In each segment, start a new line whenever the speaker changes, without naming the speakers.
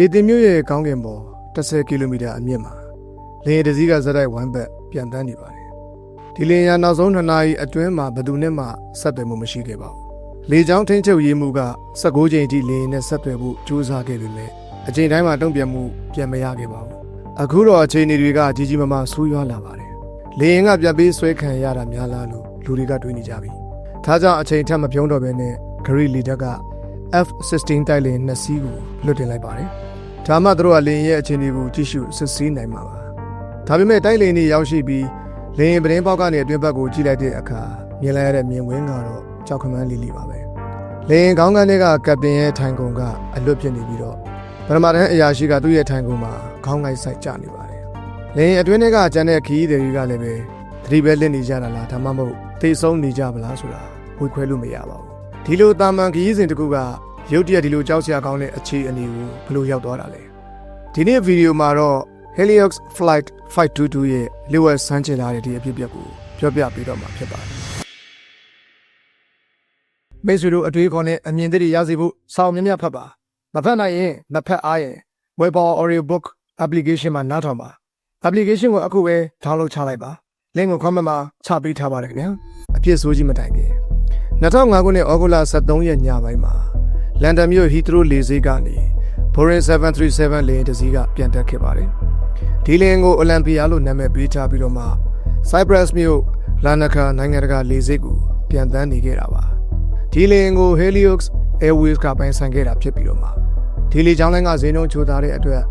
အေတင်မြို့ရဲ့ကောင်းကင်ပေါ်10ကီလိုမီတာအမြင့်မှာလေယာဉ်တစ်စီးကဇက်တိုက်ဝမ်းဘက်ပြန်တန်းနေပါတယ်။ဒီလေယာဉ်နောက်ဆုံး2နာရီအတွင်းမှာဘယ်သူနဲ့မှဆက်သွယ်မှုမရှိခဲ့ပါဘူး။လေကြောင်းထိန်းချုပ်ရေးမှုက16ကြိမ်ထိလေယာဉ်နဲ့ဆက်သွယ်ဖို့ကြိုးစားခဲ့ပေမဲ့အချိန်တိုင်းမှာတုံ့ပြန်မှုပြန်မရခဲ့ပါဘူး။အခုတော့အချိန်တွေကကြီးကြီးမားမားဆိုးရွားလာပါတယ်။လေယာဉ်ကပြတ်ပြီးဆွဲခံရတာများလားလို့လူတွေကတွေးနေကြပြီ။ဒါကြောင့်အချိန်ထက်မပြုံးတော့ဘဲနဲ့ဂရီလီတက်က F16 တိုက်လေယာဉ်နှစ်စီးကိုလွတ်တင်လိုက်ပါတယ်။ ဒါမှသူတို့ကလေယာဉ်ရဲ့အခြေအနေကိုကြည့်ရှုစစ်ဆေးနိုင်မှာပါ။ဒါပေမဲ့တိုက်လေယာဉ်တွေရောက်ရှိပြီးလေယာဉ်ပရင်ပေါက်ကနေအတွင်းဘက်ကိုကြည့်လိုက်တဲ့အခါမြင်လိုက်ရတဲ့မြင်ကွင်းကတော့ကြောက်ခမန်းလေးလေးပါပဲ။လေယာဉ်ခေါင်းကန်းတွေကကပတင်ရဲ့ထိုင်ကုန်ကအလွတ်ဖြစ်နေပြီးတော့ပရမတန်အရာရှိကသူ့ရဲ့ထိုင်ကုန်မှာခေါင်းကိုက်ဆိုင်ကျနေပါတယ်။လေယာဉ်အတွင်းတွေကကျန်တဲ့ခီးတွေကလည်းပဲသတိပဲလစ်နေကြတာလားဒါမှမဟုတ်သိဆုံးနေကြပါလားဆိုတာဝေခွဲလို့မရပါဘူး။ဒီလိုတာမန်ခီးစဉ်တစ်ခုက ရုတ်တရက်ဒီလိုကြောက်စရာကောင်းတဲ့အခြေအနေကိုဘယ်လိုရောက်သွားတာလဲဒီနေ့ဗီဒီယိုမှာတော့ Heliox Flight 522ရဲ့လေဝက်ဆန်းချင်လာတဲ့ဒီအဖြစ်အပျက်ကိုပြောပြပေးတော့မှာဖြစ်ပါတယ်မိတ်ဆွေတို့အတွေ့အခေါ်နဲ့အမြင်သစ်တွေရစေဖို့စောင့်မြမြဖတ်ပါမဖတ်နိုင်ရင်မဖတ်အားရင် Weibo Audio Book application မှာနားထောင်ပါ application ကိုအခုပဲ download ချလိုက်ပါ link ကို comment မှာချပေးထားပါတယ်ခင်ဗျာအပြည့်ဆိုးကြီးမတိုင်ခင်2005ခုနှစ်ဩဂုတ်လ23ရက်ညပိုင်းမှာ လန်ဒန်မြို့ဟီသရိုလေဆိပ်ကနေ Boeing 737လေယာဉ်တစ်စီးကပြန်တက်ခဲ့ပါတယ်။ဒီလေယာဉ်ကိုအိုလံပီယာလို့နာမည်ပေးထားပြီးတော့မှ Cyprus မြို့လာနခါနိုင်ငံတကာလေဆိပ်ကိုပြန်တန်းနေခဲ့တာပါ။ဒီလေယာဉ်ကို Heliox Airways ကပိုင်ဆိုင်ခဲ့တာဖြစ်ပြီးတော့မှဒီလေကြောင်းလိုင်းကဈေးနှုန်းချိုထားတဲ့အတွက်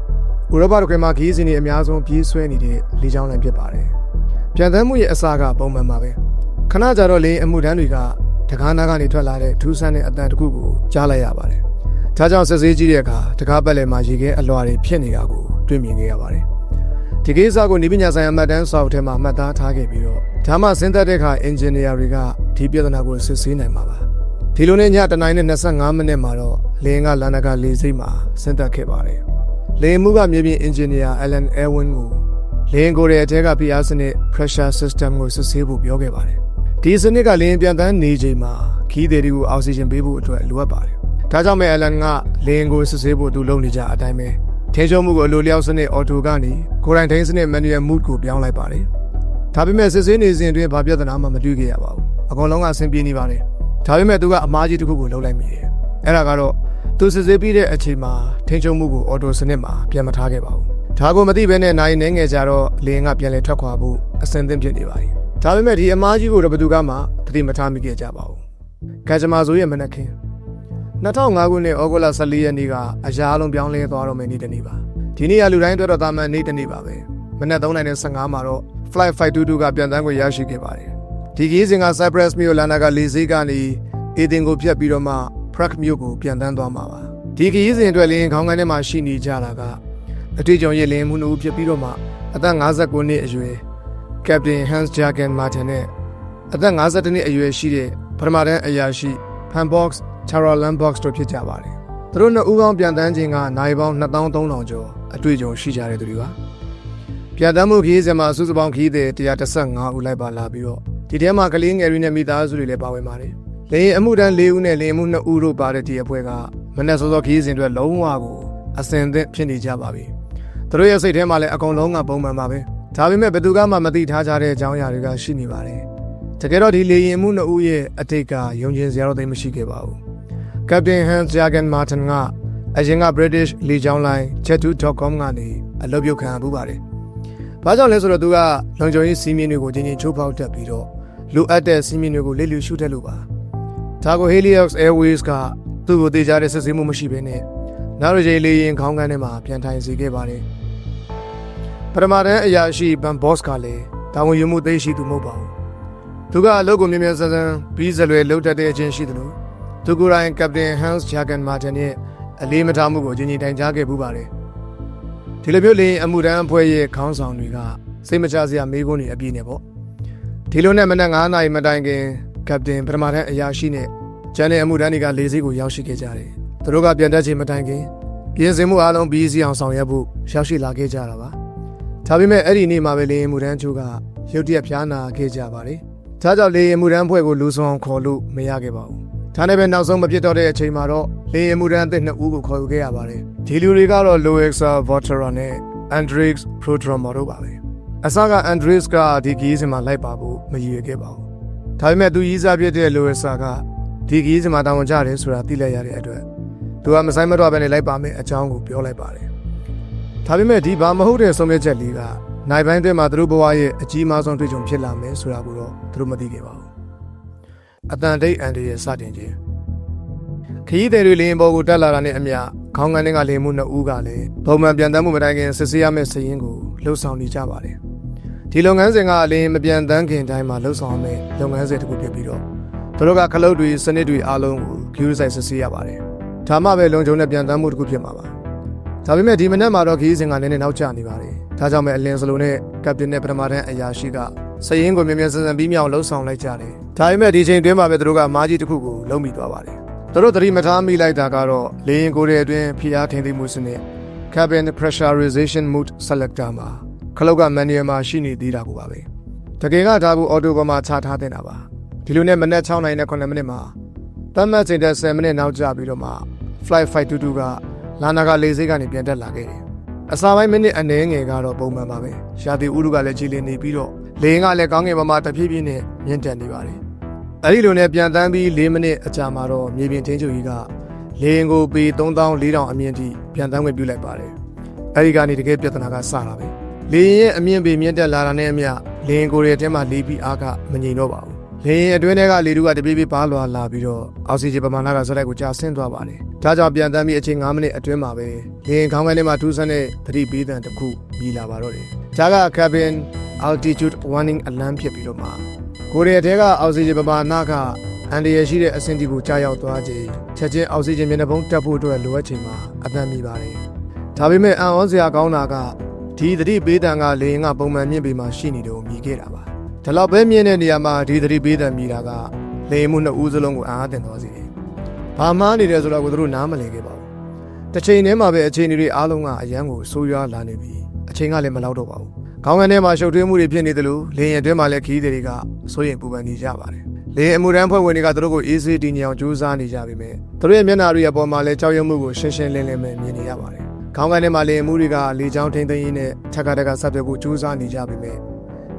ဥရောပတခွင်မှာခီးစဉ်တွေအများဆုံးပြေးဆွဲနေတဲ့လေကြောင်းလိုင်းဖြစ်ပါတယ်။ပြန်တန်းမှုရဲ့အစကပုံမှန်ပါပဲ။ခဏကြာတော့လေအမှုတန်းတွေက တကားနာကနေထွက်လာတဲ့ထူးဆန်းတဲ့အတန်တစ်ခုကိုကြားလိုက်ရပါတယ်။ဒါကြောင့်ဆက်စေးကြည့်တဲ့အခါတကားပတ်လည်မှာရေခဲအလွှာတွေဖြစ်နေတာကိုတွေ့မြင်ခဲ့ရပါတယ်။ဒီကိစ္စကိုနေပညာဆိုင်ရာမှတ်တမ်းစာအုပ်ထဲမှာမှတ်သားထားခဲ့ပြီးတော့ဒါမှစဉ်းသက်တဲ့အခါအင်ဂျင်နီယာတွေကဒီပြဿနာကိုစစ်ဆေးနိုင်မှာပါ။ဒီလိုနဲ့ညတနိုင်းနဲ့25မိနစ်မှာတော့လေယာဉ်ကလန်နကလေဆိပ်မှာဆင်းသက်ခဲ့ပါတယ်။လေယာဉ်မှုကမြေပြင်အင်ဂျင်နီယာ Alan Elwin ကိုလေယာဉ်ကိုယ်ရဲ့အထက်က PR စနစ် pressure system ကိုစစ်ဆေးဖို့ပြောခဲ့ပါတယ်။ ဒီစနစ်ကလေယာဉ်ပြန်တန်းနေချိန်မှာခီးသည်တွေကိုအောက်ဆီဂျင်ပေးဖို့အတွက်လိုအပ်ပါတယ်။ဒါကြောင့်မဲအလန်ကလေယာဉ်ကိုစစ်ဆေးဖို့သူလုပ်နေကြအတိုင်းပဲထင်းချုံမှုကိုအလိုလျောက်စနစ်အော်တိုကနေကိုရိုင်းထိန်စနစ် manual mode ကိုပြောင်းလိုက်ပါတယ်။ဒါပေမဲ့စစ်ဆေးနေစဉ်အတွင်းဘာပြဿနာမှမတွေ့ခဲ့ရပါဘူး။အကောင်လုံးကအဆင်ပြေနေပါတယ်။ဒါပေမဲ့သူကအမားကြီးတစ်ခုကိုလှုပ်လိုက်မိတယ်။အဲ့ဒါကတော့သူစစ်ဆေးပြီးတဲ့အချိန်မှာထင်းချုံမှုကိုအော်တိုစနစ်မှာပြန်မထားခဲ့ပါဘူး။ဒါကိုမသိဘဲနဲ့နိုင်နေငယ်ကြတော့လေယာဉ်ကပြန်လည်ထွက်ခွာဖို့အဆင်သင့်ဖြစ်နေပါပြီ။ ဒါပေမဲ့ဒီအမားကြီးကိုတော့ဘယ်သူကမှသတိမထားမိခဲ့ကြပါဘူး။ကံကြမ္မာဆိုရဲ့မနက်ခင်း2005ခုနှစ်ဩဂုတ်လ14ရက်နေ့ကအရာအလုံးပြောင်းလဲသွားတော့မယ့်နေ့တစ်နေ့ပါဒီနေ့ကလူတိုင်းအတွက်တော့တာမန်နေ့တစ်နေ့ပါပဲမနက်3:15မှာတော့ Flight 522ကပြန်တန်းကိုရရှိခဲ့ပါတယ်ဒီခီးစဉ်က Cyprus မြို့လန်နာကလေဆိပ်ကနေအေဒင်ကိုဖြတ်ပြီးတော့မှ Prague မြို့ကိုပြန်တန်းသွားမှာပါဒီခီးစဉ်အတွက်လင်းခေါင်းကိုင်းထဲမှာရှိနေကြတာကအတွေ့အကြုံရဲ့လင်းမှုနှုတ်ဖြစ်ပြီးတော့မှအသက်59နှစ်အရွယ် Captain Hans Jürgen Martin နဲ့အသက်52နှစ်အရွယ်ရှိတဲ့ပထမတန်းအရာရှိ Fanbox Chara Landbox တို့ဖြစ်ကြပါတယ်။သူတို့နှစ်ဦးပေါင်းပြန်တန်းခြင်းကနိုင်ပေါင်း2300ကျော်အတွေ့အကြုံရှိကြတဲ့သူတွေပါ။ပြန်တန်းမှုခီးစဉ်မှာစုစုပေါင်းခီးတဲ့115ဦးလိုက်ပါလာပြီးတော့ဒီထဲမှာကလေးငယ်တွေနဲ့မိသားစုတွေလည်းပါဝင်ပါတယ်။လေရင်အမှုတန်း၄ဦးနဲ့လေရင်မှု2ဦးတို့ပါတဲ့ဒီအဖွဲ့ကမနေ့စောစောခီးစဉ်အတွက်လုံးဝကိုအစင်သင့်ဖြစ်နေကြပါပြီ။သူတို့ရဲ့စိတ်ထဲမှာလည်းအကုန်လုံးကပုံမှန်ပါပဲ။ ဒါပေမဲ့ဘယ်သူကမှမသိထားကြတဲ့အကြောင်းအရာတွေကရှိနေပါတယ်။တကယ်တော့ဒီလေရင်မှု2ဦးရဲ့အတိတ်ကယုံကျင်စရာတော့သိမရှိခဲ့ပါဘူး။ Captain Hans Jürgen Martin ကအရင်က British လေကြောင်းလိုင်း Jet2.com ကနေအလုပ်ပြုတ်ခံရပူပါတယ်။ဘာကြောင့်လဲဆိုတော့သူကလုံခြုံရေးစီးမြင်တွေကိုချင်းချင်းချိုးဖောက်တတ်ပြီးတော့လိုအပ်တဲ့စီးမြင်တွေကိုလေ့လူရှုတတ်လို့ပါ။ဒါကို Heliox Airways ကသူ့ကိုတေချာတဲ့စစ်ဆေးမှုမရှိဘဲနဲ့နောက်တစ်ချိန်လေရင်ခေါင်းကန်းထဲမှာပြန်ထိုင်စေခဲ့ပါတယ်။ ပထမတန်းအရာရှိဘန်ဘော့စ်ကလည်းတာဝန်ယူမှုသိရှိသူမဟုတ်ပါဘူး။သူကအလုပ်ကိုမြင်မြန်ဆန်းဆန်းပြီးဇလွယ်လုပ်တတ်တဲ့အချင်းရှိတယ်လို့သူကိုယ်တိုင်ကပတိန်ဟန်စ်ဂျာကန်မာတင်ရဲ့အလေးမထားမှုကိုကြီးကြီးတိုင်ကြားခဲ့ပူပါတယ်။ဒီလိုမျိုးလေအမှုတန်းအဖွဲ့ရဲ့ခေါင်းဆောင်တွေကစိတ်မချစရာမေးခွန်းတွေအပြည့်နဲ့ပေါ့။ဒီလိုနဲ့မနက်9နာရီမတိုင်ခင်ကပတိန်ပထမတန်းအရာရှိနဲ့ကျန်တဲ့အမှုတန်းတွေကလေဆိပ်ကိုရောက်ရှိခဲ့ကြတယ်။သူတို့ကပြန်တက်ချိန်မတိုင်ခင်ပြင်ဆင်မှုအားလုံးပြီးစီအောင်ဆောင်ရွက်ဖို့ရောက်ရှိလာခဲ့ကြတာပါ။ ဒါပေမဲ့အဲ့ဒီနေ့မှာပဲလေမှုတန်းချိုးကရုတ်တရက်ဖျားနာခဲ့ကြပါတယ်။ဒါကြောင့်လေမှုတန်းအဖွဲ့ကိုလူဆောင်ခေါ်လို့မရခဲ့ပါဘူး။ဒါနဲ့ပဲနောက်ဆုံးမဖြစ်တော့တဲ့အချိန်မှာတော့လေယာဉ်မှုတန်းအသစ်နှစ်ဦးကိုခေါ်ယူခဲ့ရပါတယ်ဒီလူတွေကတော့ Loexa Votera နဲ့ Andrix Prodromor တို့ပါပဲအစက Andrix ကဒီခီးစင်မှာလိုက်ပါဖို့မရည်ရွယ်ခဲ့ပါဘူးဒါပေမဲ့သူရေးစားပြတဲ့ Loexa ကဒီခီးစင်မှာတာဝန်ကျတယ်ဆိုတာသိလိုက်ရတဲ့အတွက်သူကမဆိုင်မတော့ဘဲနဲ့လိုက်ပါမယ်အကြောင်းကိုပြောလိုက်ပါတယ် ဒါပေမဲ့ဒီဘာမဟုတ်တဲ့ဆုံးဖြတ်ချက်လေးကနိုင်ပိုင်းတွင်မှာသူတို့ဘဝရဲ့အကြီးမားဆုံးတွေ့ကြုံဖြစ်လာမယ်ဆိုတာကိုတော့သူတို့မသိခဲ့ပါဘူးအတန်တိတ်အန်ဒီရဲ့စတင်ခြင်းခရီးသည်တွေလေရင်ပေါ်ကိုတက်လာတာနဲ့အမျှခေါင်းကနေကလေမှုနှစ်ဦးကလည်းပုံမှန်ပြန်တမ်းမှုမတိုင်ခင်စစ်ဆေးရမယ့်စည်ရင်းကိုလှုပ်ဆောင်နေကြပါတယ်။ဒီလုပ်ငန်းစဉ်ကအလင်းမပြန်တမ်းခင်တိုင်းမှာလှုပ်ဆောင်ရမယ့်လုပ်ငန်းစဉ်တစ်ခုဖြစ်ပြီးတော့သူတို့ကခလုတ်တွေစနစ်တွေအားလုံးကိုဂယူဆိုင်စစ်ဆေးရပါတယ်။ဒါမှပဲလုံခြုံတဲ့ပြန်တမ်းမှုတစ်ခုဖြစ်မှာပါ။ ဒါပေမဲ့ဒီမနေ့မှာတော့ခရီးစဉ်ကလည်းနည်းနည်းနောက်ကျနေပါတယ်။ဒါကြောင့်ပဲအလင်းစလုံးနဲ့ကပတင်နဲ့ပထမတန်းအရာရှိကစည်ရင်းကိုမြင်မြန်ဆန်ဆန်ပြီးမြောင်လှုပ်ဆောင်လိုက်ကြတယ်။ဒါပေမဲ့ဒီချိန်တွင်းမှာပဲသူတို့ကမားကြီးတစ်ခုကိုလုံးမိသွားပါတယ်။သူတို့သတိမထားမိလိုက်တာကတော့လေရင်ကိုယ်ရဲ့အတွင်းဖိအားထိန်သိမ်းမှုစနစ် cabin pressurization mode selector မှာခလုတ်က manual မှာရှိနေသေးတာကိုပါပဲတကယ်ကဒါကို auto ပေါ်မှာချထားတင်တာပါဒီလိုနဲ့မနက်6နိုင်နဲ့9မိနစ်မှာတတ်မှတ်ချိန်တဲ့10မိနစ်နောက်ကျပြီးတော့မှ flight 522က လာနာကလေဆိပ်ကနေပြန်တက်လာခဲ့တယ်အစာပိုင်းမိနစ်အနည်းငယ်ကတော့ပုံမှန်ပါပဲရှာတီဥရုကလည်းကြည်လင်နေပြီးတော့လေရင်ကလည်းကောင်းငင်ပေါ်မှာတဖြည်းဖြည်းနဲ့မြင့်တက်နေပါတယ်အဲ့ဒီလိုနဲ့ပြန်တန်းပြီး၄မိနစ်အကြာမှာတော့မြေပြင်ထင်းချုပ်ကြီးကလေရင်ကိုပေ3400အမြင့်ထိပြန်တန်းခွင့်ပြုလိုက်ပါတယ်။အဲ့ဒီကနေတကယ်ပြဿနာကစတာပဲ။လေရင်ရဲ့အမြင့်ပေမြင့်တက်လာတာနဲ့အမျှလေရင်ကိုယ်ရဲ့အထဲမှာလေပြီးအားကမငြိမ်တော့ပါဘူး။ လေရင်အတွင်းထဲကလေထုကတပြေးပြေးပါလွာလာပြီးတော့အောက်ဆီဂျင်ပမာဏကဇက်လိုက်ကိုကျဆင်းသွားပါတယ်။ဒါကြောင့်ပြန်တန်းပြီးအချိန်9မိနစ်အတွင်းမှာပဲလေရင်ခေါင်းကနေမှာထူးဆန်းတဲ့သတိပေးသံတစ်ခုမြည်လာပါတော့တယ်။ဒါက cabin altitude warning alarm ဖြစ်ပြီးတော့မှကိုရီးယားတဲကအောက်ဆီဂျင်ပမာဏကအန်ဒီရရှိတဲ့အဆင့်တီကိုကြားရောက်သွားချိန်ချက်ချင်းအောက်ဆီဂျင်မျက်နှာဖုံးတက်ဖို့အတွက်လိုအပ်ချိန်မှာအသံမိပါတယ်။ဒါပေမဲ့အံ့ဩစရာကောင်းတာကဒီသတိပေးတံကလေရင်ကပုံမှန်မြင့်ပေမှာရှိနေတော့မြည်ခဲ့တာပါ။ ဒါလောက်ပဲမြင့်တဲ့နေရာမှာဒီသတိပေးတံမြည်တာကလေရင်မှုနှစ်ဦးစလုံးကိုအံ့အားသင့်သွားစေတယ်။ဘာမှန်းနေတယ်ဆိုတော့ကိုတို့နားမလည်ခဲ့ပါဘူး။တစ်ချိန်တည်းမှာပဲအခြေအနေတွေအားလုံးကအရန်ကိုဆိုးရွားလာနေပြီ။အချိန်ကလည်းမလောက်တော့ပါဘူး။ခေါင်းကနေမှာရှုပ်ထွေးမှုတွေဖြစ်နေသလိုလေရင်အတွင်းမှာလည်းခီးတွေကစိုးရိမ်ပူပန်နေကြပါတယ်။လေရင်အမှုရန်ဖွဲ့ဝင်တွေကသူတို့ကိုအေးဆေးတည်ငြိမ်အောင်ကြိုးစားနေကြပြီမဲ့သူတို့ရဲ့မျက်နှာတွေအပေါ်မှာလည်းကြောက်ရွံ့မှုကိုရှင်းရှင်းလင်းလင်းပဲမြင်နေရပါတယ်။ခေါင်းကနေမှာလေရင်မှုတွေကလေချောင်းထိမ့်သိမ်းရင်းနဲ့ထက်ကတက်ကဆက်သွယ်ဖို့ကြိုးစားနေကြပြီမဲ့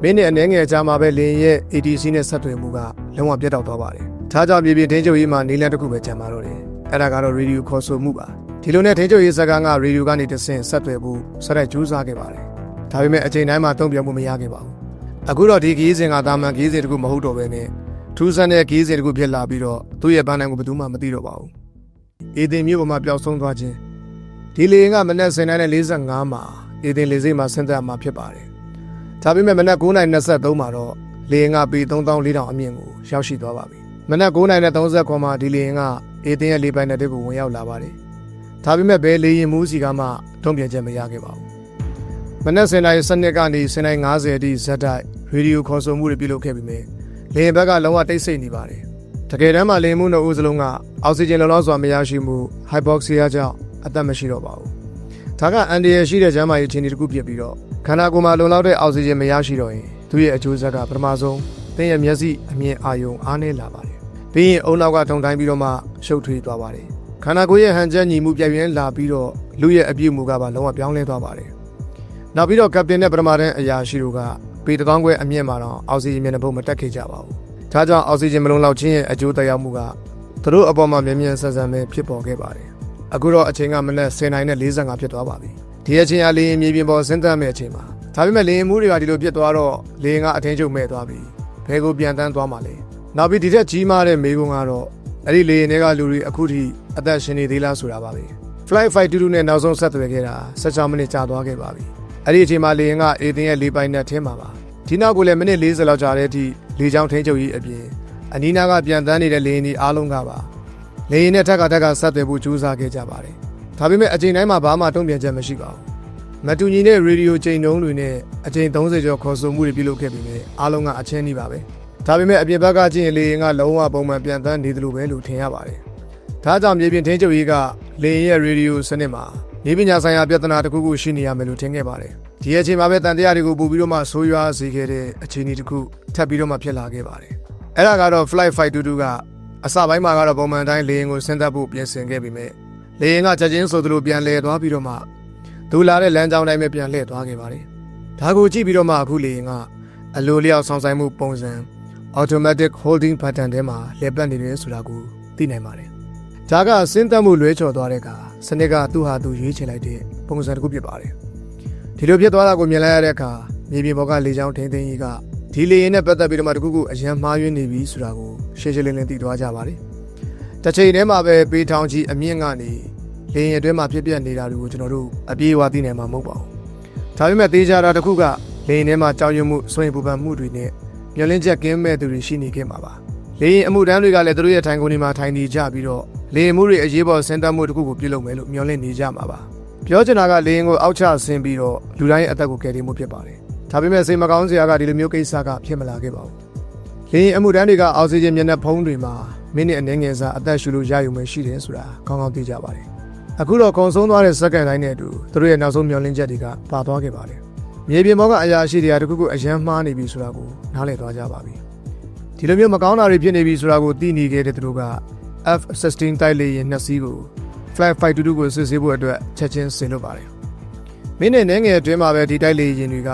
မင်းနဲ့အနှဲငယ်ကြားမှာပဲလေရင်ရဲ့ ATC နဲ့ဆက်သွယ်မှုကလုံးဝပြတ်တောက်သွားပါတယ်။ဒါကြောင့်ပြည်ပြည်ထင်းချုပ်ရေးမှာနေလန်တစ်ခုပဲကြံပါတော့တယ်။အဲ့ဒါကတော့ရေဒီယိုခေါ်ဆိုမှုပါ။ဒီလိုနဲ့ထင်းချုပ်ရေးစကားကရေဒီယိုကနေတဆင့်ဆက်သွယ်ဖို့ဆက်တိုက်ကြိုးစားခဲ့ပါတယ်။ဒါပေမဲ့အချိန်တိုင်းမှာတုံ့ပြန်မှုမရခဲ့ပါဘူး။အခုတော့ဒီခီးစဉ်ကတာမန်ခီးစဉ်တစ်ခုမဟုတ်တော့ဘဲနဲ့ထူးဆန်းတဲ့ခီးစဉ်တစ်ခုဖြစ်လာပြီးတော့သူ့ရဲ့ပန်းနိုင်ကိုဘယ်သူမှမသိတော့ပါဘူး။အေဒင်မြို့ပေါ်မှာပျောက်ဆုံးသွားခြင်းဒီလေရင်ကမနက်09:45မှာအေဒင်လေဆိပ်မှာဆင်းသက်မှာဖြစ်ပါတယ်။ ဒါပေမဲ့မနက်9:23မှာတော့လေရင်ကပေ3400အမြင့်ကိုရောက်ရှိသွားပါပြီ။မနက်9:30မှာဒီလေရင်ကအေဒင်ရဲ့လေပိုင်နယ်တွေကိုဝင်ရောက်လာပါတယ်။ဒါပေမဲ့ဘယ်လေရင်မူးစီကမှတုံ့ပြန်ချက်မရခဲ့ပါဘူး။မနက်စင်တိုင်းစနစ်ကနေစင်တိုင်း90အထိဇက်တိုက်ရေဒီယိုခေါ်ဆိုမှုတွေပြုလုပ်ခဲ့ပြီးမြဲလေရင်ဘက်ကလုံးဝတိတ်ဆိတ်နေပါတယ်။တကယ်တမ်းမှာလေရင်မှုနှစ်ဦးစလုံးကအောက်ဆီဂျင်လုံလောက်စွာမရရှိမှုဟိုက်ဘောက်ဆီယာကြောင့်အသက်မရှိတော့ပါဘူး။ ဒါကအန်ဒီရရှိတဲ့ကျန်းမာရေးအခြေအနေတစ်ခုဖြစ်ပြီးတော့ခန္ဓာကိုယ်မှာလုံလောက်တဲ့အောက်ဆီဂျင်မရရှိတော့ရင်သူ့ရဲ့အကျိုးဆက်ကပထမဆုံးသင်ရဲ့မျက်စိအမြင်အာရုံအားနည်းလာပါတယ်။ပြီးရင်အုံနောက်ကထုံတိုင်းပြီးတော့မှရှုပ်ထွေးသွားပါတယ်။ခန္ဓာကိုယ်ရဲ့ဟန်ချက်ညီမှုပြည့်ပြင်းလာပြီးတော့လူရဲ့အပြည့်မူကပါလုံးဝပြောင်းလဲသွားပါတယ်။နောက်ပြီးတော့ကပတင်နဲ့ပထမတန်းအရာရှိတို့ကပေတကောင်းခွဲအမြင့်မှာတော့အောက်ဆီဂျင်မျက်နှာဖုံးမတက်ခဲ့ကြပါဘူး။ဒါကြောင့်အောက်ဆီဂျင်မလုံလောက်ခြင်းရဲ့အကျိုးသက်ရောက်မှုကသူတို့အပေါ်မှာမြင်မြန်ဆန်ဆန်ပဲဖြစ်ပေါ်ခဲ့ပါတယ်။ အခုတော့အချိန်ကမနက်10:45ဖြစ်သွားပါပြီ။ဒီအချိန်အလေးမြေပြင်ပေါ်ဆင်းသက်မဲ့အချိန်မှာဒါပေမဲ့လေရင်မှုတွေကဒီလိုဖြစ်သွားတော့လေရင်ကအထင်းချုပ်မဲ့သွားပြီ။ဘဲကိုပြန်တန်းသွားမှလဲ။နောက်ပြီးဒီထက်ကြီးမားတဲ့မေကုန်းကတော့အဲ့ဒီလေရင်တွေကလူတွေအခုထိအသက်ရှင်နေသေးလားဆိုတာပါပဲ။ Flight 522နဲ့နောက်ဆုံးဆက်သွယ်ခဲ့တာ16မိနစ်ကြာသွားခဲ့ပါပြီ။အဲ့ဒီအချိန်မှာလေရင်ကအေတင်ရဲ့လေးပိုင်းနဲ့ထင်းမှာပါဒီနောက်ကလည်းမိနစ်40လောက်ကြာတဲ့အထိလေချောင်းထင်းချုပ်ကြီးအပြင်အနီးနားကပြန်တန်းနေတဲ့လေရင်ဒီအားလုံးကပါ လေရင်နဲ့ထက်ကထက်ကဆက်သွယ်ဖို့ကြိုးစားခဲ့ကြပါတယ်ဒါပေမဲ့အချိန်တိုင်းမှာဘာမှတုံ့ပြန်ချက်မရှိပါဘူးမတူညီတဲ့ရေဒီယိုချိန်နှုန်းတွေနဲ့အချိန်30ကျော်ခေါ်ဆိုမှုတွေပြုလုပ်ခဲ့ပြီးမြဲအားလုံးကအချင်းနှီးပါပဲဒါပေမဲ့အပြင်ဘက်ကကြည့်ရင်လေရင်ကလုံးဝပုံမှန်ပြန်တန်းနေတယ်လို့ပဲလို့ထင်ရပါတယ်ဒါကြောင့်မြေပြင်ထင်းချုပ်ကြီးကလေရင်ရဲ့ရေဒီယိုစနစ်မှာနေပညာဆိုင်ရာပြဿနာတစ်ခုခုရှိနေရမယ်လို့ထင်ခဲ့ပါတယ်ဒီအချိန်မှာပဲတန်တရားတွေကိုပို့ပြီးတော့မှဆိုးရွားစေခဲ့တဲ့အခြေအနေတစ်ခုထပ်ပြီးတော့မှဖြစ်လာခဲ့ပါတယ်အဲ့ဒါကတော့ flight 522က အစပိုင်းမှာကတော့ပုံမှန်တိုင်းလေရင်ကိုဆင်းသက်ဖို့ပြင်ဆင်ခဲ့ပြီးမြဲလေရင်ကချက်ချင်းဆိုသလိုပြန်လဲသွားပြီးတော့မှဒူလာတဲ့လမ်းကြောင်းတိုင်းပဲပြန်လှည့်သွားခဲ့ပါတယ်ဒါကိုကြည့်ပြီးတော့မှအခုလေရင်ကအလိုလျောက်ဆောင်ဆိုင်မှုပုံစံ automatic holding pattern ထဲမှာလဲပတ်နေတယ်ဆိုတာကိုသိနိုင်ပါတယ်ဒါကဆင်းသက်မှုလွဲချော်သွားတဲ့အခါစနစ်ကသူ့ဟာသူရွေးချယ်လိုက်တဲ့ပုံစံတစ်ခုဖြစ်ပါတယ်ဒီလိုဖြစ်သွားတာကိုမြင်လိုက်ရတဲ့အခါမြေပြင်ပေါ်ကလေကြောင်းထိန်းသိမ်းရေးက ဒီလေရင်နဲ့ပတ်သက်ပြီးတော့မှတခုခုအရန်မှားယွင်းနေပြီဆိုတာကိုရှင်းရှင်းလင်းလင်းသိသွားကြပါတယ်တစ်ချိန်တည်းမှာပဲပေးထောင်ကြီးအမြင့်ကနေလေရင်အတွင်းမှာဖြစ်ပျက်နေတာတွေကိုကျွန်တော်တို့အပြေးအဝသိနိုင်မှာမဟုတ်ပါဘူးဒါပေမဲ့သေးကြတာတစ်ခုကလေရင်ထဲမှာကြောက်ရွံ့မှုစွန့်ပူပန်မှုတွေနဲ့မျောလင်းချက်ကင်းမဲ့သူတွေရှိနေခဲ့မှာပါလေရင်အမှုတန်းတွေကလည်းသူတို့ရဲ့ထိုင်ကုန်တွေမှာထိုင်နေကြပြီးတော့လေရင်မှုတွေအရေးပေါ်ဆင်းသက်မှုတစ်ခုကိုပြုလုပ်မယ်လို့မျှော်လင့်နေကြမှာပါပြောချင်တာကလေရင်ကိုအောက်ချဆင်းပြီးတော့လူတိုင်းရဲ့အသက်ကိုကယ်တင်မှုဖြစ်ပါတယ် ဒါပေမဲ့စိတ်မကောင်းစရာကဒီလိုမျိုးကိစ္စကဖြစ်မလာခဲ့ပါဘူးလေရင်အမှုတန်းတွေကအောက်ဆီဂျင်မျက်နှာဖုံးတွေမှာမိနစ်အနည်းငယ်စာအသက်ရှူလို့ရယူမှရှိတယ်ဆိုတာကောင်းကောင်းသိကြပါတယ်အခုတော့ကုံဆုံးသွားတဲ့စက္ကန့်တိုင်းနဲ့အတူသူတို့ရဲ့နောက်ဆုံးမျှော်လင့်ချက်တွေကပါသွားခဲ့ပါတယ်မြေပြင်ပေါ်ကအရာရှိတွေကတခုခုအယမ်းမှားနေပြီဆိုတာကိုနားလည်သွားကြပါပြီဒီလိုမျိုးမကောင်းတာတွေဖြစ်နေပြီဆိုတာကိုသိနေခဲ့တဲ့သူတို့က F16 တိုက်လေယာဉ်နှစ်စီးကို Flight 522ကိုစစ်ဆေးဖို့အတွက်ချက်ချင်းဆင်လုပ်ပါတယ်။မင်းနဲ့နှဲငယ်အတွင်းမှာပဲဒီတိုက်လေယာဉ်တွေက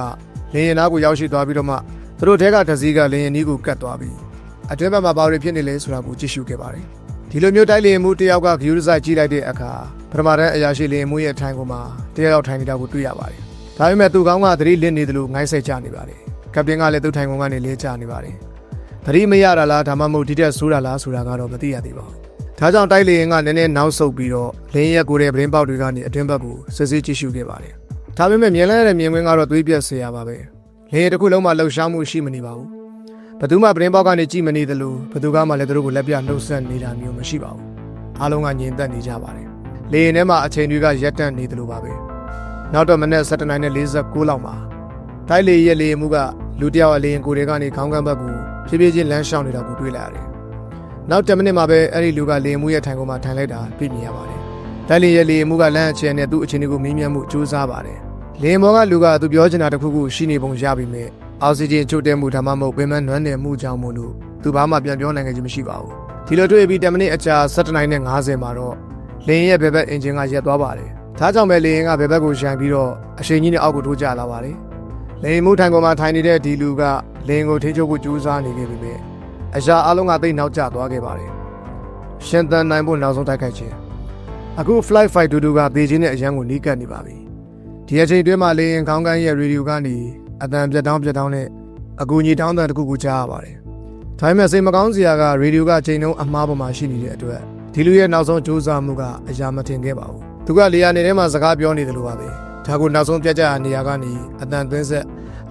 လေယာဉ်သားကိုရောက်ရှိသွားပြီးတော့မှသူတို့ထဲကတစ်စီးကလေယာဉ်နီးကိုကတ်သွားပြီးအတွင်းဘက်မှာဘာတွေဖြစ်နေလဲဆိုတာကိုကြည့်ရှုခဲ့ပါတယ်။ဒီလိုမျိုးတိုက်လေယာဉ်မှုတစ်ယောက်က view ဆိုင်ကြည့်လိုက်တဲ့အခါပထမတန်းအရာရှိလေယာဉ်မှုရဲ့အထိုင်ကိုမှတယောက်ယောက်ထိုင်နေတာကိုတွေ့ရပါတယ်။ဒါပေမဲ့သူကောင်းကသတိလစ်နေတယ်လို့ငိုင်းဆက်ကြနေပါတယ်။ကပတင်ကလည်းသူ့ထိုင်ကုန်ကနေလေးချနေပါတယ်။သတိမရတာလားဒါမှမဟုတ်ဒီတက်ဆိုးတာလားဆိုတာကတော့မသိရသေးပါဘူး။ဒါကြောင့်တိုက်လေရင်ကနည်းနည်းနောက်ဆုတ်ပြီးတော့လင်းရက်ကိုတဲ့ပရင်ပေါက်တွေကနေအတွင်းဘက်ကိုစစ်စစ်ကြည့်ရှုခဲ့ပါတယ်။ ဒါပေမဲ့မြင်လဲတဲ့မြင်ကွင်းကတော့သွေးပြက်စေရပါပဲ။လင်းရက်တစ်ခုလုံးမှာလှုပ်ရှားမှုရှိမနေပါဘူး။ဘယ်သူမှပရင်ပေါက်ကနေကြည့်မနေသလိုဘယ်သူကမှလည်းသူတို့ကိုလက်ပြနှုတ်ဆက်နေတာမျိုးမရှိပါဘူး။အားလုံးကညင်သက်နေကြပါတယ်။လေရင်ထဲမှာအချိန်တွေကရက်တန့်နေသလိုပါပဲ။နောက်တော့မနေ့7:49လောက်မှာတိုက်လေရဲ့လေရင်မှုကလူတစ်ယောက်အလေရင်ကိုယ်တွေကနေခေါင်းကမ်းဘက်ကိုဖြည်းဖြည်းချင်းလမ်းလျှောက်နေတာကိုတွေ့လာရတယ်။နောက်10မိနစ်မှာပဲအဲ့ဒီလူကလေရင်မှုရဲ့ထိုင်ကုန်မှာထိုင်လိုက်တာပြမြင်ရပါတယ်။ တိုက်လေရဲ့လေရင်မှုကလမ်းအခြေနဲ့သူ့အခြေအနေကိုမေးမြန်းမှုကြိုးစားပါတယ်။လေရင်ဘောကလူကသူပြောချင်တာတစ်ခုခုရှိနေပုံရပြီမဲ့အောက်ဆီဂျင်ချို့တဲ့မှုဒါမှမဟုတ်ပင်မနွမ်းနယ်မှုကြောင့်မို့လို့သူဘာမှပြန်ပြောနိုင်ခြင်းမရှိပါဘူး။ဒီလိုတွေ့ပြီး10မိနစ်အကြာ7:50မှာတော့လေရင်ရဲ့ဘယ်ဘက်အင်ဂျင်ကရက်သွားပါတယ်။ဒါကြောင့်ပဲလေရင်ကဘယ်ဘက်ကိုရှန်ပြီးတော့အရှိန်ကြီးနဲ့အောက်ကိုထိုးကျလာပါတယ်။လေရင်မှုထိုင်ပေါ်မှာထိုင်နေတဲ့ဒီလူကလေရင်ကိုထိချုပ်ဖို့ကြိုးစားနေခဲ့ပြီမဲ့အရာအလုံးကသိပ်နောက်ကျသွားခဲ့ပါတယ်။ရှင်သန်နိုင်ဖို့နောက်ဆုံးတိုက်ခိုက်ခြင်း အခု flight 522ကသေခြင်းနဲ့အရန်ကိုနီးကပ်နေပါပြီ။ဒီအချိန်တွင်းမှာလေရင်ခေါင်းကန်းရဲ့ရေဒီယိုကနေအတန်ပြတ်တောင်းပြတ်တောင်းနဲ့အကူကြီးတောင်းတန်တစ်ခုခုကြားရပါတယ်။ဒါပေမဲ့စိတ်မကောင်းစရာကရေဒီယိုကချိန်လုံးအမှားပေါ်မှာရှိနေတဲ့အတွက်ဒီလူရဲ့နောက်ဆုံးစူးစမ်းမှုကအရာမထင်ခဲ့ပါဘူး။သူကလေယာဉ်နေထဲမှာစကားပြောနေတယ်လို့ပါပဲ။ဒါကိုနောက်ဆုံးပြတ်ကျနေရာကနေအတန်သွင်းဆက်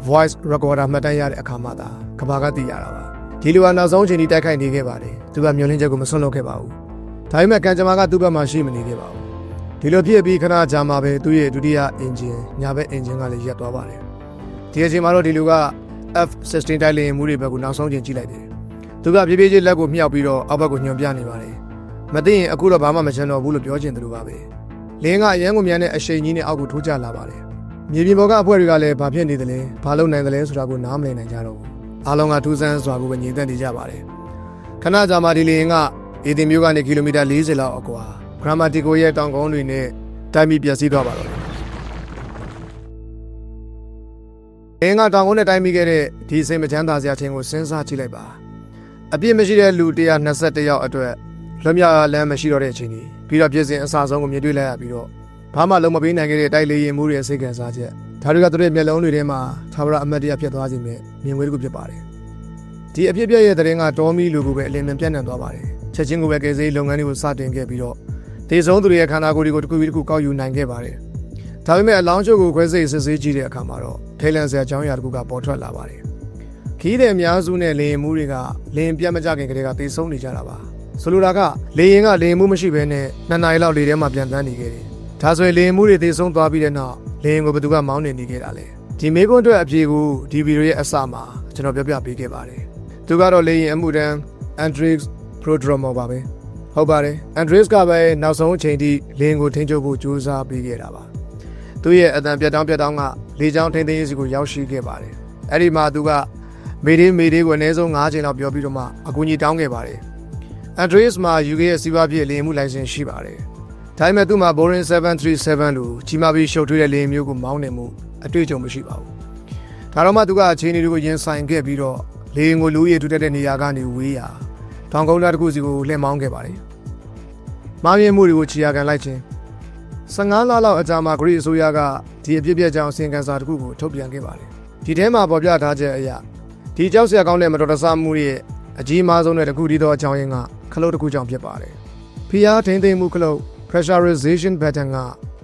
voice recorder မှတ်တမ်းရတဲ့အခါမှသာကဘာကသိရတာပါဒီလူကနောက်ဆုံးအချိန်ထိတိုက်ခိုက်နေခဲ့ပါတယ်သူကမျောလင်းချက်ကိုမဆွန့်လွတ်ခဲ့ပါဘူး ဒါပေမဲ့ကံကြမ္မာကသူ့ဘက်မှာရှိမနေခဲ့ပါဘူးဒီလိုဖြစ်ပြီးခဏကြာမှပဲသူ့ရဲ့ဒုတိယအင်ဂျင်ညာဘက်အင်ဂျင်ကလည်းရပ်သွားပါတယ်ဒီအချိန်မှာတော့ဒီလူက F16 တိုက်လေယာဉ်မှုတွေဘက်ကိုနောက်ဆုံးချိန်ကြည့်လိုက်တယ်သူကပြေးပြေးချင်းလက်ကိုမြှောက်ပြီးတော့အောက်ဘက်ကိုညွန်ပြနေပါတယ်မသိရင်အခုတော့ဘာမှမချင်တော့ဘူးလို့ပြောချင်တယ်လို့ပါပဲလင်းကအရန်ကိုမြန်တဲ့အရှိန်ကြီးနဲ့အောက်ကိုထိုးကျလာပါတယ်မြေပြင်ပေါ်ကအဖွဲတွေကလည်းဘာဖြစ်နေသလဲဘာလုပ်နိုင်သလဲဆိုတာကိုနားမလည်နိုင်ကြတော့ဘူးအားလုံးကထူးဆန်းစွာကိုပဲညီသက်နေကြပါတယ်ခဏကြာမှဒီလေရင်က အေဒင်မျိုးကနေကီလိုမီတာ40လောက်အကွာဂရမတီကိုရဲ့တောင်ကုန်းတွေနဲ့တိုင်းပြီးပြည့်စည်သွားပါတော့တယ်အင်းကတောင်ကုန်းနဲ့တိုင်းပြီးခဲ့တဲ့ဒီစိတ်မချမ်းသာစရာချင်းကိုစဉ်းစားကြည့်လိုက်ပါအပြစ်မရှိတဲ့လူ121ယောက်အတွက်လွတ်မြောက်လမ်းမရှိတော့တဲ့အချိန်ကြီးပြီးတော့ပြည်စင်အစားဆုံးကိုမြင်တွေ့လိုက်ရပြီးတော့ဘာမှလုံးမပေးနိုင်ခဲ့တဲ့တိုက်လေရင်မှုတွေစိတ်ခံစားချက်ဒါတွေကသူတို့ရဲ့မျက်လုံးတွေထဲမှာသာဝရအမတ်တရားဖြစ်သွားခြင်းပဲမြင်ကွင်းတစ်ခုဖြစ်ပါတယ်ဒီအဖြစ်ပြည့်ရဲ့တဲ့ရင်ကတော်မီလူကိုပဲအလင်းမြန်ပြန့်နှံ့သွားပါတယ် ချက်ချင်းကိုပဲကယ်ဆယ်ရေးလုပ်ငန်းတွေကိုစတင်ခဲ့ပြီးတော့ဒေဆုံးသူတွေရဲ့ခန္ဓာကိုယ်တွေကိုတစ်ခုပြီးတစ်ခုကောက်ယူနိုင်ခဲ့ပါတယ်ဒါပေမဲ့အလောင်းချုပ်ကိုခွဲစိတ်စစ်ဆေးကြည့်တဲ့အခါမှာတော့ထိလန်ဆရာအကြောင်းအရာတစ်ခုကပေါ်ထွက်လာပါတယ်ခီးတဲ့အများစုနဲ့လေရင်မှုတွေကလင်းပြတ်မကြခင်ကတည်းကသေဆုံးနေကြတာပါဆိုလိုတာကလေရင်ကလေရင်မှုမရှိဘဲနဲ့နှစ်နာရီလောက်လေထဲမှာပြန်တန်းနေခဲ့တယ်ဒါဆိုရင်လေရင်မှုတွေသေဆုံးသွားပြီးတဲ့နောက်လေရင်ကိုဘယ်သူကမောင်းနေနေခဲ့တာလဲဒီမေကွန်းအတွက်အပြေကိုဒီဗီဒီယိုရဲ့အစမှာကျွန်တော်ပြောပြပေးခဲ့ပါတယ်သူကတော့လေရင်အမှုတန်း Andrix Prodromo ပါပဲဟုတ်ပါတယ် Andrix ကပဲနောက်ဆုံးအချိန်ထိလေရင်ကိုထိန်းချုပ်ဖို့ကြိုးစားပေးခဲ့တာပါသူရဲ့အတန်ပြတ်တောင်းပြတ်တောင်းကလေချောင်းထိန်းသိမ်းရေးစီကိုရောက်ရှိခဲ့ပါတယ်အဲ့ဒီမှာသူကမေဒီမေဒီကိုအနည်းဆုံး9ချိန်လောက်ပြောပြီးတော့မှအကူအညီတောင်းခဲ့ပါတယ် Andreas မှာ UK ရဲ့စီးပွားဖြစ်လေယာဉ်မှုလိုင်စင်ရှိပါတယ်။ဒါပေမဲ့သူ့မှာ Boeing 737လို့ကြီးမားပြီးရှုပ်ထွေးတဲ့လေယာဉ်မျိုးကိုမောင်းနေမှုအတွေ့အကြုံမရှိပါဘူး။ဒါတော့မှသူကအခြေအနေတွေကိုရင်ဆိုင်ခဲ့ပြီးတော့လေယာဉ်ကိုလူရည်ထူထပ်တဲ့နေရာကနေဝေးရာ ထောင်ကုန်းသားတစ်ခုစီကိုလှည့်မောင်းခဲ့ပါတယ်။မားမြင်မှုတွေကိုခြေရာခံလိုက်ခြင်း15လလောက်အကြာမှာဂရိအစိုးရကဒီအပြစ်ပြက်ကြောင်အစီရင်ခံစာတစ်ခုကိုထုတ်ပြန်ခဲ့ပါတယ်။ဒီထဲမှာပေါ်ပြထားချက်အရဒီကြောက်စရာကောင်းတဲ့မတော်တဆမှုရဲ့အကြီးမားဆုံးတဲ့တစ်ခုတည်းသောအကြောင်းရင်းကခလုတ်တစ်ခုကြောင့်ဖြစ်ပါတယ်။ဖိအားထိန်းသိမ်းမှုခလုတ် pressurization pattern က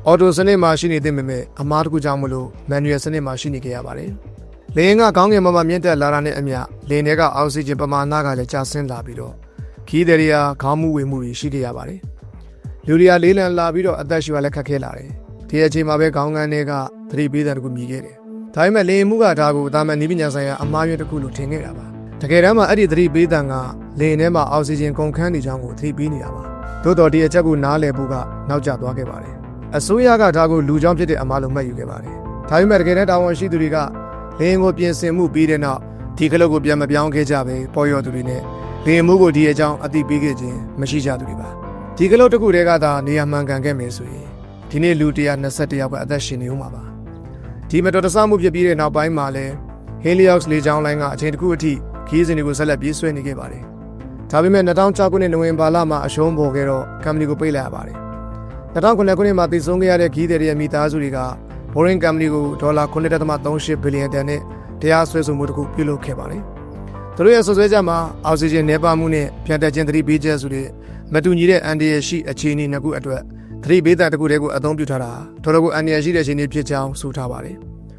auto စနစ်မှာရှိနေတဲ့ပေမဲ့အမားတစ်ခုကြောင့်မလို့ manual စနစ်မှာရှိနေခဲ့ရပါတယ်။လေယာဉ်ကကောင်းကင်ဘက်မှာမြင့်တက်လာတာနဲ့အမျှလေယာဉ်တွေကအောက်ဆီဂျင်ပမာဏကလည်းကျဆင်းလာပြီးတော့ ခီးသည်တွေကခေါင်းမှုဝေမှုတွေရှိခဲ့ရပါတယ်။လူတွေကလေးလံလာပြီးတော့အသက်ရှူရလည်းခက်ခဲလာတယ်။ဒီအချိန်မှာပဲခေါင်းကန်းတွေကသတိပေးတဲ့တခုမြည်ခဲ့တယ်။ဒါပေမဲ့လေယာဉ်မှုကဒါကိုတာမန်နီးပညာဆိုင်ရာအမားရွေးတစ်ခုလို့ထင်ခဲ့တာပါ။တကယ်တမ်းမှာအဲ့ဒီသတိပေးတဲ့ကလေယာဉ်ထဲမှာအောက်ဆီဂျင်ကုန်ခန်းနေကြောင်းကိုသတိပေးနေတာပါ။သို့တော်ဒီအချက်ကိုနားလည်ဖို့ကနောက်ကျသွားခဲ့ပါတယ်။အစိုးရကဒါကိုလူကြောင့်ဖြစ်တဲ့အမားလို့မှတ်ယူခဲ့ပါတယ်။ဒါပေမဲ့တကယ်တမ်းတာဝန်ရှိသူတွေကလေယာဉ်ကိုပြင်ဆင်မှုပြီးတဲ့နောက်ဒီကလုတ်ကိုပြန်မပြောင်းခဲ့ကြပဲပေါ်ရော်သူတွေနဲ့ လေယာဉ်မှုကိုဒီအကြောင်းအသိပေးခဲ့ခြင်းမရှိကြသူတွေပါ။ဒီကလုတ်တစ်ခုတည်းကသာနေရာမှန်ကန်ခဲ့မယ်ဆိုရင်ဒီနေ့လူ121ယောက်ကအသက်ရှင်နေဦးမှာပါ။ဒီမတော်တဆမှုဖြစ်ပြီးတဲ့နောက်ပိုင်းမှာလည်း Helios လေကြောင်းလိုင်းကအချိန်တစ်ခုအထိခီးစဉ်တွေကိုဆက်လက်ပြေးဆွဲနေခဲ့ပါတယ်။ဒါပေမဲ့2006ခုနှစ်နိုဝင်ဘာလမှာအရှုံးပေါ်ခဲ့တော့ company ကိုပိတ်လိုက်ရပါတယ်။2009ခုနှစ်မှာတည်ဆုံးခဲ့ရတဲ့ခီးသည်တွေရဲ့မိသားစုတွေက Boring company ကိုဒေါ်လာ9.38ဘီလီယံတန်နဲ့တရားစွဲဆိုမှုတစ်ခုပြုလုပ်ခဲ့ပါတယ်။ သူတို့ရဲ့ဆွဆွဲချက်မှာအောက်ဆီဂျင်နေပါမှုနဲ့ပြန်တက်ခြင်းသတိပေးချက်ဆိုတဲ့မတူညီတဲ့အန်ဒီရရှိအခြေအနေနှစ်ခုအတွက်သတိပေးတာတစ်ခုတည်းကိုအသုံးပြုထားတာတော်တော်ကိုအန်ဒီရရှိတဲ့အခြေအနေဖြစ်ကြောင်းဆိုထားပါတယ်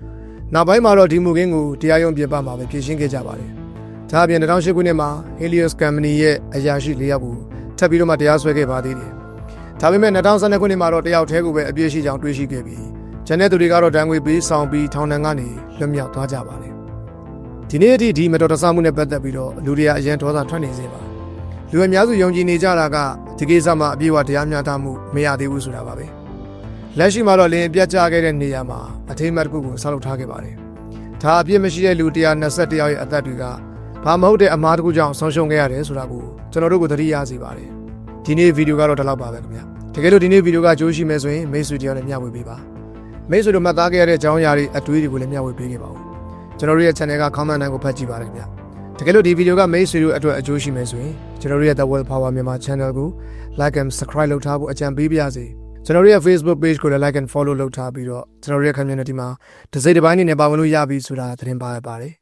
။နောက်ပိုင်းမှာတော့ဒီမူကင်းကိုတရားရုံးပြင်ပမှာပဲပြင်ရှင်းခဲ့ကြပါတယ်။ဒါအပြင်2008ခုနှစ်မှာ Helios Company ရဲ့အရာရှိ၄ယောက်ကိုထပ်ပြီးတော့မှတရားစွဲခဲ့ပါသေးတယ်။ဒါပေမဲ့2012ခုနှစ်မှာတော့တယောက်တည်းကိုပဲအပြည့်ရှိကြောင်းတွေးရှိခဲ့ပြီးကျန်တဲ့သူတွေကတော့ဒဏ်ငွေပေးဆောင်ပြီးထောင်ဒဏ်ကနေလွတ်မြောက်သွားကြပါတယ်။ ဒီနေ့အထိဒီမတော်တဆမှုနဲ့ပတ်သက်ပြီးတော့လူတွေကအရန်ဒေါသထွက်နေစေပါ။လူအများစုယုံကြည်နေကြတာကဒီကိစ္စမှာအပြည့်အဝတရားမျှတမှုမရသေးဘူးဆိုတာပါပဲ။လက်ရှိမှာတော့လင်းပြတ်ကျခဲ့တဲ့နေရာမှာအထိမ်းအမှတ်တစ်ခုကိုဆောက်လုပ်ထားခဲ့ပါတယ်။ဒါအပြည့်မရှိတဲ့လူ121ယောက်ရဲ့အသက်တွေကဘာမဟုတ်တဲ့အမားတစ်ခုကြောင့်ဆုံးရှုံးခဲ့ရတယ်ဆိုတာကိုကျွန်တော်တို့ကိုသတိရစေပါတယ်။ဒီနေ့ဗီဒီယိုကတော့ဒီလောက်ပါပဲခင်ဗျ။တကယ်လို့ဒီနေ့ဗီဒီယိုကကြိုးရှိမယ်ဆိုရင်မိတ်ဆွေတယောက်နဲ့မျှဝေပေးပါ။မိတ်ဆွေတို့မှတ်သားခဲ့ရတဲ့အကြောင်းအရာတွေအတွေးတွေကိုလည်းမျှဝေပေးခဲ့ပါဦး။ ကျွန်တော်တို့ရဲ့ channel က comment တိုင်းကိုဖတ်ကြည့်ပါရခင်ဗျ။တကယ်လို့ဒီဗီဒီယိုကမိတ်ဆွေတို့အတွက်အကျိုးရှိမယ်ဆိုရင်ကျွန်တော်တို့ရဲ့ The World Power မြန်မာ channel ကို like and subscribe လုပ်ထားဖို့အကြံပေးပါရစေ။ကျွန်တော်တို့ရဲ့ Facebook page ကိုလည်း like and follow လုပ်ထားပြီးတော့ကျွန်တော်တို့ရဲ့ community မှာတစ်စိတ်တစ်ပိုင်းအနေနဲ့ပါဝင်လို့ရပြီဆိုတာသတင်းပါရပါတယ်